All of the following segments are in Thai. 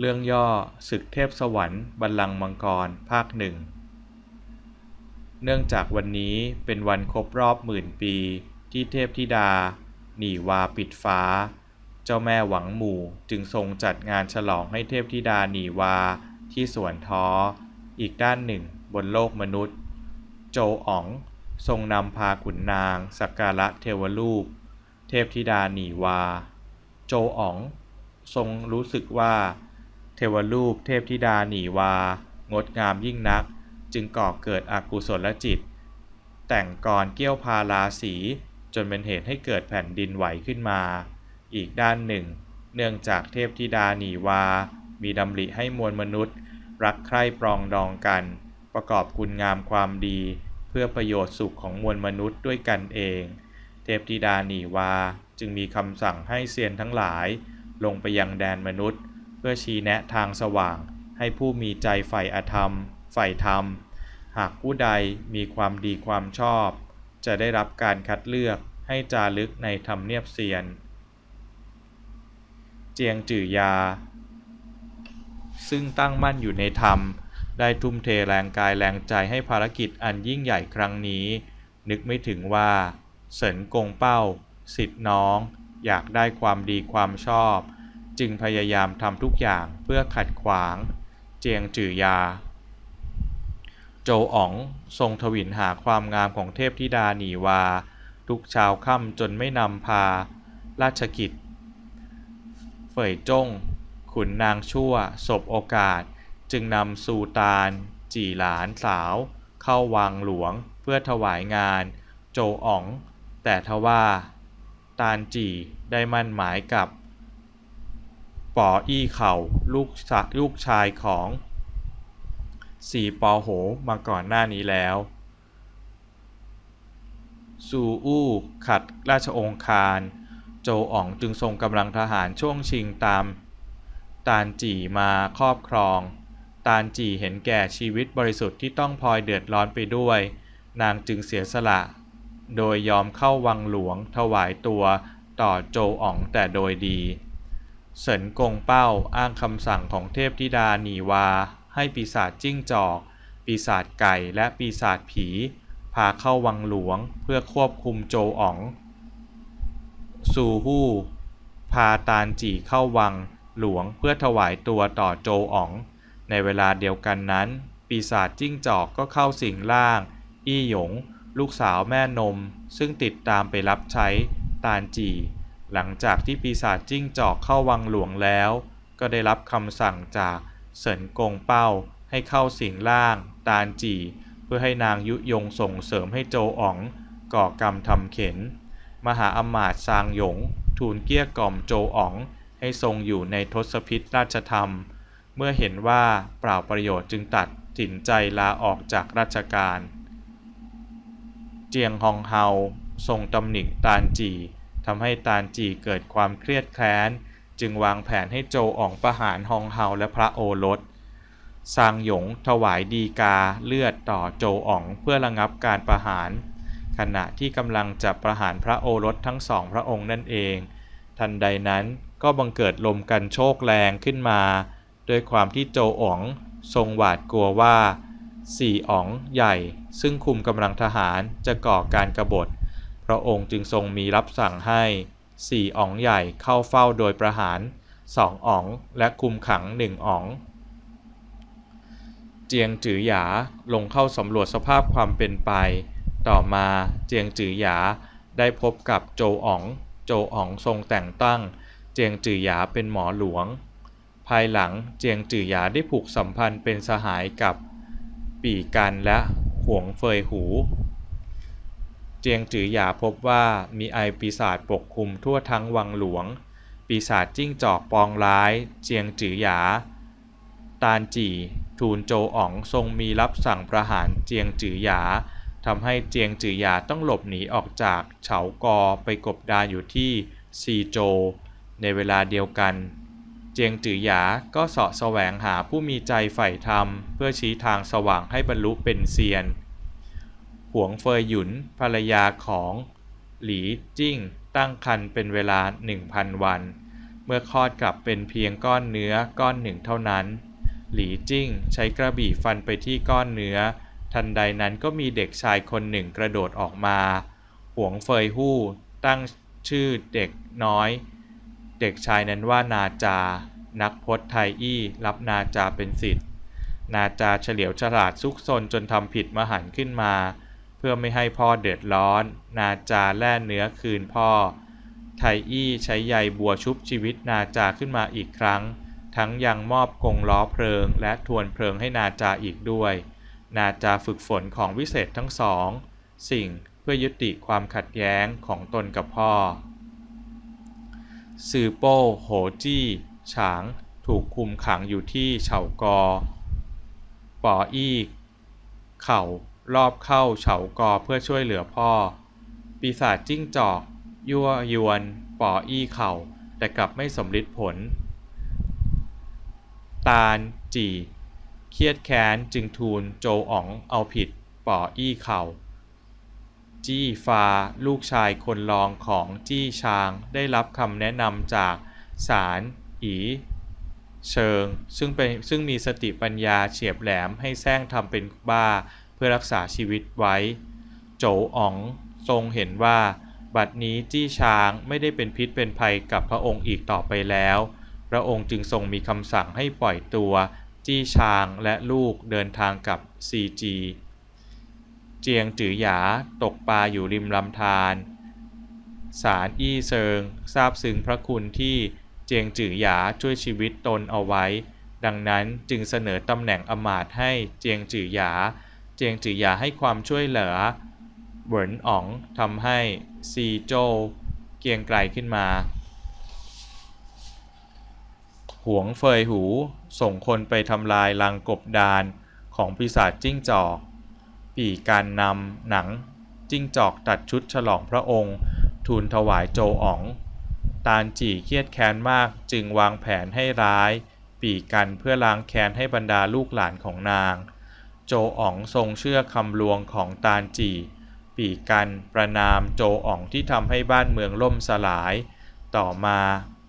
เรื่องย่อศึกเทพสวรรค์บัลลังก์มังกร ภาคหนึ่ง เนื่องจากวันนี้เป็นวันครบรอบหมื่นปี ที่เทพธิดา หนีวาปิดฟ้า เจ้าแม่หวังหมู่จึงทรงจัดงานฉลองให้เทพธิดาหนีวาที่สวนท้อ อีกด้านหนึ่งบนโลกมนุษย์ โจอ๋อง ทรงนำพาขุนนาง สักการะเทวรูป เทพธิดาหนีวา โจอ๋อง ทรงรู้สึกว่า เทวรูปเทพธิดาหนีวา งดงามยิ่งนัก จึงก่อเกิดอกุศลจิต แต่งกรเกี้ยวพาราสีจนเป็นเหตุให้เกิดแผ่นดินไหวขึ้นมา อีกด้านหนึ่ง เนื่องจากเทพธิดาหนีวา มีดำริให้มวลมนุษย์ รักใคร่ปรองดองกัน ประกอบคุณงามความดี เพื่อประโยชน์สุขของมวลมนุษย์ด้วยกันเอง เทพธิดาหนีวาจึงมีคำสั่งให้เซียนทั้งหลาย ลงไปยังแดนมนุษย์ พื่อชี้แนะทางสว่าง ให้ผู้มีใจใฝ่อธรรมใฝ่ธรรม หากผู้ใดมีความดีความชอบ จะได้รับการคัดเลือกให้จารึกในธรรมเนียบเซียน เจียงจื่อยา ซึ่งตั้งมั่นอยู่ในธรรม ได้ทุ่มเทแรงกายแรงใจให้ภารกิจอันยิ่งใหญ่ครั้งนี้ นึกไม่ถึงว่า เสินกงเป้า สิทธิ์น้อง อยากได้ความดีความชอบ จึงพยายามทำทุกอย่างเพื่อขัดขวาง เจียงจือยา โจอ๋องทรงทวินหาความงามของเทพธิดาหนีวา ทุกช้าค่ำจนไม่นำพา ราชกิจ เฟยจง ขุนนางชั่วสบโอกาส จึงนำซูตาน จีหลานสาว เข้าวังหลวงเพื่อถวายงาน โจอ๋อง แต่ทว่า ตานจีได้มั่นหมายกับ ปออี้เข่าลูกลูกชายของสีปอโหมาก่อนหน้านี้แล้วซูอู้ขัดราชองค์คาร โจอ๋องจึงทรงกำลังทหารช่วงชิงตามตานจีมาครอบครอง ตานจีเห็นแก่ชีวิตบริสุทธิ์ที่ต้องพลอยเดือดร้อนไปด้วย นางจึงเสียสละ โดยยอมเข้าวังหลวงถวายตัวต่อโจอ๋องแต่โดยดี เสินกงเป้าอ้างคำสั่งของเทพธิดาหนีวา ให้ปีศาจจิ้งจอก ปีศาจไก่และปีศาจผี พาเข้าวังหลวงเพื่อควบคุมโจอ๋องซูฮู้พาตานจีเข้าวังหลวงเพื่อถวายตัวต่อโจอ๋อง ในเวลาเดียวกันนั้น ปีศาจจิ้งจอกก็เข้าสิงร่าง อี้หยง ลูกสาวแม่นม ซึ่งติดตามไปรับใช้ตานจี หลังจากที่ปีศาจจิ้งจอกเข้าวังหลวงแล้ว ก็ได้รับคำสั่งจากเสินกงเป้าให้เข้าสิงร่าง ตานจีเพื่อให้นางยุยงส่งเสริมให้โจอ๋องก่อกรรมทำเข็น มหาอมาตย์ซางหยง ทูลเกลี้ยกล่อมโจอ๋องให้ทรงอยู่ในทศพิธราชธรรม เมื่อเห็นว่าเปล่าประโยชน์จึงตัดสินใจลาออกจากราชการ เจียงฮองเฮาทรงตำหนิตานจี ทำให้ตานจีเกิดความเครียดแค้น จึงวางแผนให้โจอ๋องประหารฮองเฮาและพระโอรสซางหยงถวายดีกาเลือดต่อโจอ๋องเพื่อระงับการประหาร ขณะที่กำลังจะประหารพระโอรสทั้งสองพระองค์นั่นเอง ทันใดนั้นก็บังเกิดลมกันโชกแรงขึ้นมาด้วยความที่โจอ๋องทรงหวาดกลัวว่าสี่อ๋องใหญ่ ซึ่งคุมกำลังทหารจะก่อการกบฏ พระองค์จึงทรงมีรับสั่งให้สี่อ๋องใหญ่เข้าเฝ้าโดยประหารสองอ๋องและคุมขังหนึ่งอ๋อง เจียงจือหยาลงเข้าสำรวจสภาพความเป็นไป ต่อมาเจียงจือหยาได้พบกับโจอ๋อง โจอ๋องทรงแต่งตั้ง เจียงจือหยาเป็นหมอหลวง ภายหลังเจียงจือหยาได้ผูกสัมพันธ์เป็นสหายกับ ปี่กันและหวงเฟยหู เจียงจือหยาพบว่ามีไอปีศาจปกคลุมทั่วทั้งวังหลวง ปีศาจจิ้งจอกปองร้าย เจียงจือหยา ตานจีทูลโจอ๋องทรงมีรับสั่งประหารเจียงจือหยาทำให้เจียงจือหยาต้องหลบหนีออกจากเฉากอไปกบดานอยู่ที่ซีโจ ในเวลาเดียวกัน เจียงจือหยาก็เสาะแสวงหาผู้มีใจใฝ่ธรรม เพื่อชี้ทางสว่างให้บรรลุเป็นเซียน หวงเฟยหยุนภรรยาของหลีจิ้งตั้งครรภ์เป็นเวลา 1,000 วัน เมื่อคลอดกลับเป็นเพียงก้อนเนื้อก้อนหนึ่งเท่านั้น หลีจิ้งใช้กระบี่ฟันไปที่ก้อนเนื้อ ทันใดนั้นก็มีเด็กชายคนหนึ่งกระโดดออกมา หวงเฟยฮู้ ตั้งชื่อเด็กน้อย เด็กชายนั้นว่านาจา นักพจน์ไทยอี้รับนาจาเป็นสิทธิ์ นาจาเฉลียวฉลาดซุกซนจนทำผิดมหันขึ้นมา พื่อไม่ให้พ่อเดือดร้อน นาจาแล่เนื้อคืนพ่อ ไทอี้ใช้ใยบัวชุบชีวิตนาจาขึ้นมาอีกครั้ง ทั้งยังมอบกงล้อเพลิง และทวนเพลิงให้นาจาอีกด้วย นาจาฝึกฝนของวิเศษทั้งสอง สิ่งเพื่อยุติความขัดแย้งของตนกับพ่อซือโป้โหจี้ฉางถูกคุมขังอยู่ที่เฉากอ ปออี้ เข่า รอบเข้าเฉากอเพื่อช่วยเหลือพ่อ ปีศาจจิ้งจอก ยั่วยวน ป่ออี้เข่า แต่กลับไม่สำลิดผล ตาล จีเครียดแค้นจึงทูลโจอ๋องเอาผิด ป่ออี้เข่า จี้ฟา ลูกชายคนรองของจี้ชางได้รับคำแนะนำจากสารอีเชิง ซึ่งเป็นซึ่งมีสติปัญญาเฉียบแหลมให้แซงทำเป็นบ้า พื่อรักษาชีวิตไว้ โจอ๋องทรงเห็นว่า บัดนี้จี้ช้างไม่ได้เป็นพิษเป็นภัยกับพระองค์อีกต่อไปแล้ว พระองค์จึงทรงมีคำสั่งให้ปล่อยตัว จี้ช้างและลูกเดินทางกับซีจีเจียงจือหยาตกปลาอยู่ริมลำธารสารอี้เซิงทราบซึ้งพระคุณที่เจียงจือหยาช่วยชีวิตตนเอาไว้ ดังนั้นจึงเสนอตำแหน่งอมาตให้เจียงจือหยา เจียงจือหยาให้ความช่วยเหลือเหวินอ๋องทำให้ซีโจวเกียงไกรขึ้นมา หวงเฟยหูส่งคนไปทำลายลังกบดานของปีศาจจิ้งจอก ปีการนำหนังจิ้งจอกตัดชุดฉลองพระองค์ ทูลถวายโจอ๋อง ตาลจี่เครียดแค้นมากจึงวางแผนให้ร้าย ปีกันเพื่อล้างแค้นให้บรรดาลูกหลานของนาง โจอ๋องทรงเชื่อคำลวงของตาลจีปีกันประนามโจอ๋องที่ทำให้บ้านเมืองล่มสลาย ต่อมา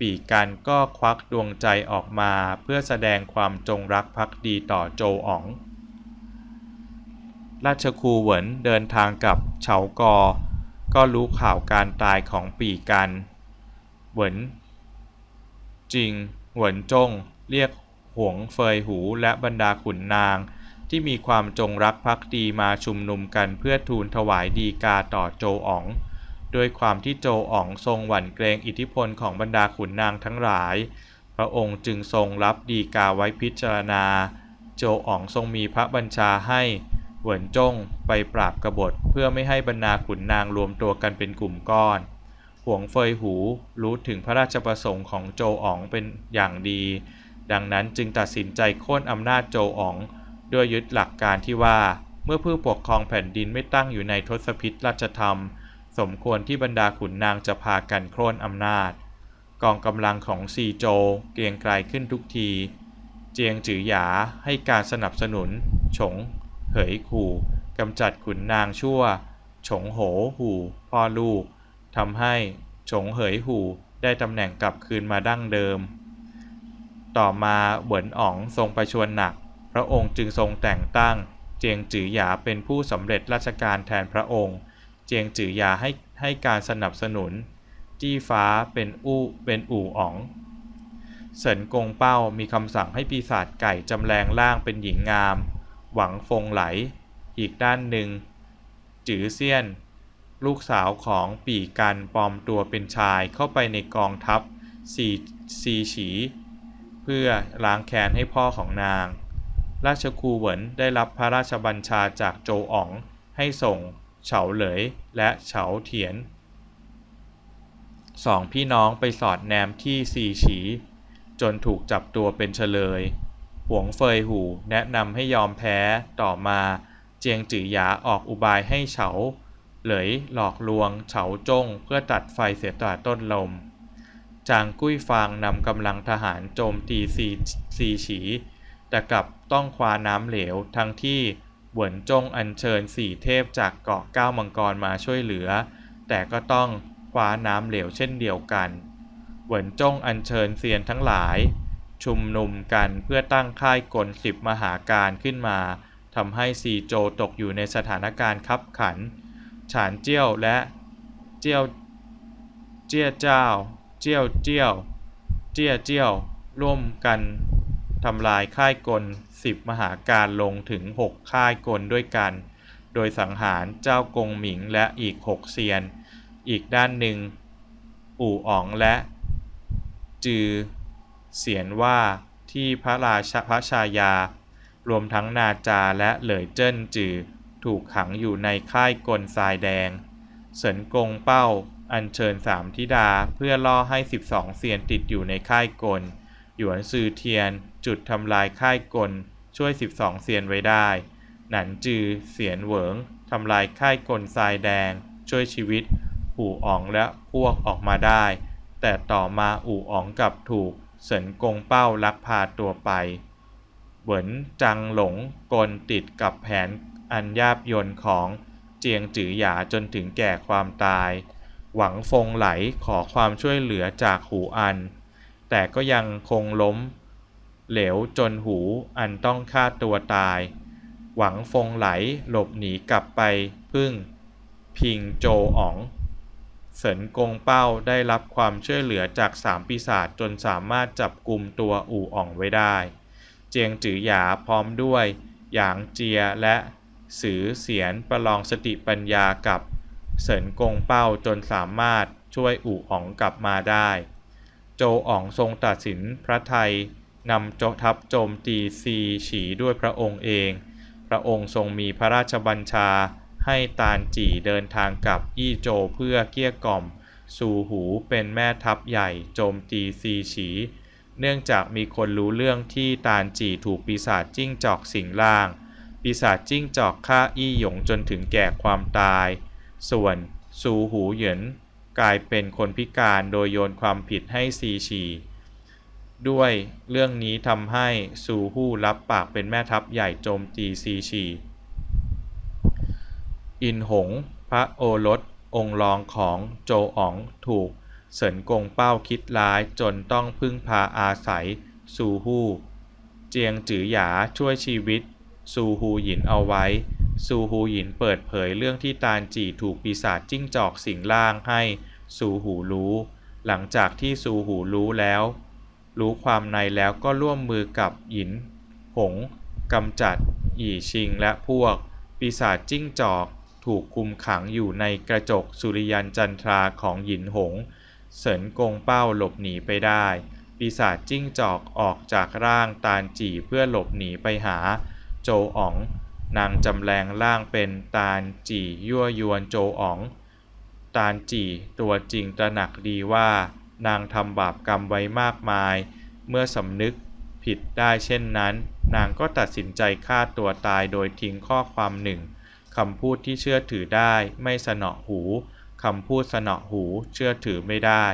ปีกันก็ควักดวงใจออกมาเพื่อแสดงความจงรักภักดีต่อโจอ๋อง ราชคูเหวินเดินทางกับเฉากอ ก็รู้ข่าวการตายของปีกัน เหวินจริง เหวินจง เรียกหวงเฟยหูและบรรดาขุนนาง ที่มีความจงรักภักดีมาชุมนุมกันเพื่อทูลถวายดีกาต่อโจอ๋องด้วยความที่โจอ๋องทรงหวั่นเกรงอิทธิพลของบรรดาขุนนางทั้งหลาย พระองค์จึงทรงรับดีกาไว้พิจารณา โจอ๋องทรงมีพระบัญชาให้เหวินจงไปปราบกบฏเพื่อไม่ให้บรรดาขุนนางรวมตัวกันเป็นกลุ่มก้อนหวงเฟยหูรู้ถึงพระราชประสงค์ของโจอ๋องเป็นอย่างดี ดังนั้นจึงตัดสินใจโค่นอำนาจโจอ๋อง ด้วยยึดหลักการที่ว่า เมื่อผู้ปกครองแผ่นดินไม่ตั้งอยู่ในทศพิธราชธรรม สมควรที่บรรดาขุนนางจะพากันโค่นอำนาจ กองกำลังของซีโจเกรียงไกรขึ้นทุกที เจียงจือหยาให้การสนับสนุน ฉง เหยขู่กำจัดขุนนางชั่ว ฉงโหหูพ่อลูกทำให้ฉงเหยหูได้ตำแหน่งกลับคืนมาดั้งเดิม ต่อมาเหวินอ๋องทรงประชวรหนัก พระองค์จึงทรงแต่งตั้ง เจียงจือหยาเป็นผู้สำเร็จราชการแทนพระองค์ เจียงจือหยาให้ให้การสนับสนุน จี้ฟ้าเป็นอู้เป็นอู่อ๋องเสินกงเป้ามีคำสั่งให้ปีศาจไก่จำแรงร่างเป็นหญิงงาม หวังฟงไหล อีกด้านหนึ่ง จือเซียน ลูกสาวของปีกันปลอมตัวเป็นชายเข้าไปในกองทัพซีซีฉี เพื่อล้างแค้นให้พ่อของนาง ราชคูเหวินได้รับพระราชบัญชาจากโจอ๋อง ให้ส่งเฉาเหลยและเฉาเถียนสองพี่น้องไปสอดแนมที่ซีฉี จนถูกจับตัวเป็นเฉลย หวงเฟยหูแนะนำให้ยอมแพ้ต่อมาเจียงจือหยาออกอุบายให้เฉา เหลยหลอกลวงเฉาจงเพื่อตัดไฟเสียต่อต้นลม จางกุ้ยฟางนำกำลังทหารโจมตีซีซีฉี แต่กลับต้องคว้าน้ำเหลว ทั้งที่เหวินจงอัญเชิญสี่เทพจากเกาะก้าวมังกรมาช่วยเหลือ แต่ก็ต้องคว้าน้ำเหลวเช่นเดียวกันเหวินจงอัญเชิญเซียนทั้งหลาย ชุมนุมกันเพื่อตั้งค่ายกลสิบมหาการขึ้นมาทำให้ซีโจตกอยู่ในสถานการณ์คับขัน ฉานเจี้ยวและเจี้ยวเจี้ยเจ้า เจี้ยวเจี้ยว เจี้ยเจี้ยวร่วมกัน ทำลายค่ายกลสิบมหาการลงถึงหกค่ายกลด้วยกัน โดยสังหารเจ้ากงหมิงและอีกหกเซียน อีกด้านหนึ่ง อู่อ๋องและ จือ เสียนว่าที่พระราชพระชายา รวมทั้งนาจาและเหลยเจิ้นจือ ถูกขังอยู่ในค่ายกลทรายแดงเฉินกงเป้า อัญเชิญสามธิดาเพื่อล่อให้ 12 เซียนติดอยู่ในค่ายกล หยวนซือเทียน จุดทำลายค่ายกลช่วย 12 เซียนไว้ได้ หนันจือ เสียนเหวิงทำลายค่ายกลทรายแดง ช่วยชีวิต อู่อ๋องและพวกออกมาได้ แต่ต่อมาอู่อ๋องกลับถูกเฉินกงเป้าลักพาตัวไปเหวินจังหลงกลติดกับแผนอันยาบยนของเจียงจือหยาจนถึงแก่ความตาย หวังฟงไหลขอความช่วยเหลือจากหูอัน แต่ก็ยังคงล้ม เหลวจนหูอันต้องฆ่าตัวตาย หวังฟงไหลหลบหนีกลับไปพึ่ง พิงโจอ๋องเฉินกงเป้าได้รับความช่วยเหลือจากสามปีศาจจนสามารถจับกลุ่มตัวอู่อ่องไว้ได้ เจียงจือหยาพร้อมด้วยหยางเจียและสือเสียนประลองสติปัญญากับเฉินกงเป้าจนสามารถช่วยอู่อ๋องกลับมาได้ โจอ๋องทรงตัดสินพระไทย นำโจทัพโจมตีซีฉีด้วยพระองค์เอง พระองค์ทรงมีพระราชบัญชา ให้ตานจีเดินทางกับอี้โจเพื่อเกลี้ยกล่อม สู่หูเป็นแม่ทัพใหญ่โจมตีซีฉี เนื่องจากมีคนรู้เรื่องที่ตานจีถูกปีศาจจิ้งจอกสิงร่าง ปีศาจจิ้งจอกฆ่าอี้หยงจนถึงแก่ความตาย ส่วนซูหูเหยินกลายเป็นคนพิการโดยโยนความผิดให้ซีฉี ด้วยเรื่องนี้ทำให้ซูฮู้รับปากเป็นแม่ทัพใหญ่โจมตีซีฉีอินหง พระโอรส องค์รองของโจอ๋องถูกเฉินกงเป้าคิดร้ายจนต้องพึ่งพาอาศัยซูฮู้เจียงจือหยาช่วยชีวิตซูฮูหยินเอาไว้ ซูฮูหยินเปิดเผยเรื่องที่ตานจีถูกปีศาจจิ้งจอกสิงร่างให้ซูหูรู้ หลังจากที่ซูหูรู้แล้ว รู้ความในแล้วก็ร่วมมือกับหยิน หงกำจัด หยี่ชิงและพวก ปีศาจจิ้งจอก ถูกคุมขังอยู่ในกระจกสุริยันจันทราของหยินหงเฉินกงเป้าหลบหนีไปได้ ปีศาจจิ้งจอกออกจากร่างตาลจีเพื่อหลบหนีไปหา โจอ๋อง นางจำแรงร่างเป็นตาลจียั่วยวนโจอ๋อง ตาลจีตัวจริงตระหนักดีว่า นางทำบาปกรรมไว้มากมาย เมื่อสำนึกผิดได้เช่นนั้น นางก็ตัดสินใจฆ่าตัวตายโดยทิ้งข้อความหนึ่งคำพูดที่เชื่อถือได้ไม่สนอหูคำพูดสนอหูเชื่อถือไม่ได้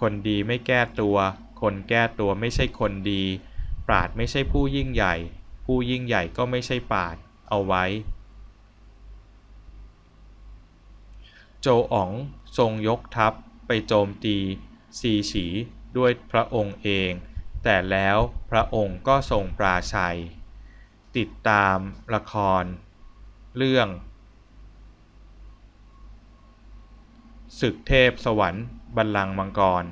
คนดีไม่แก้ตัว คนแก้ตัวไม่ใช่คนดี ปราดไม่ใช่ผู้ยิ่งใหญ่ ผู้ยิ่งใหญ่ก็ไม่ใช่ปราดเอาไว้ โจอ๋องทรงยกทัพไปโจมตี ซีฉีด้วยพระองค์เอง แต่แล้วพระองค์ก็ทรงปราชัย ติดตามละคร เรื่องศึกเทพสวรรค์บัลลังก์มังกร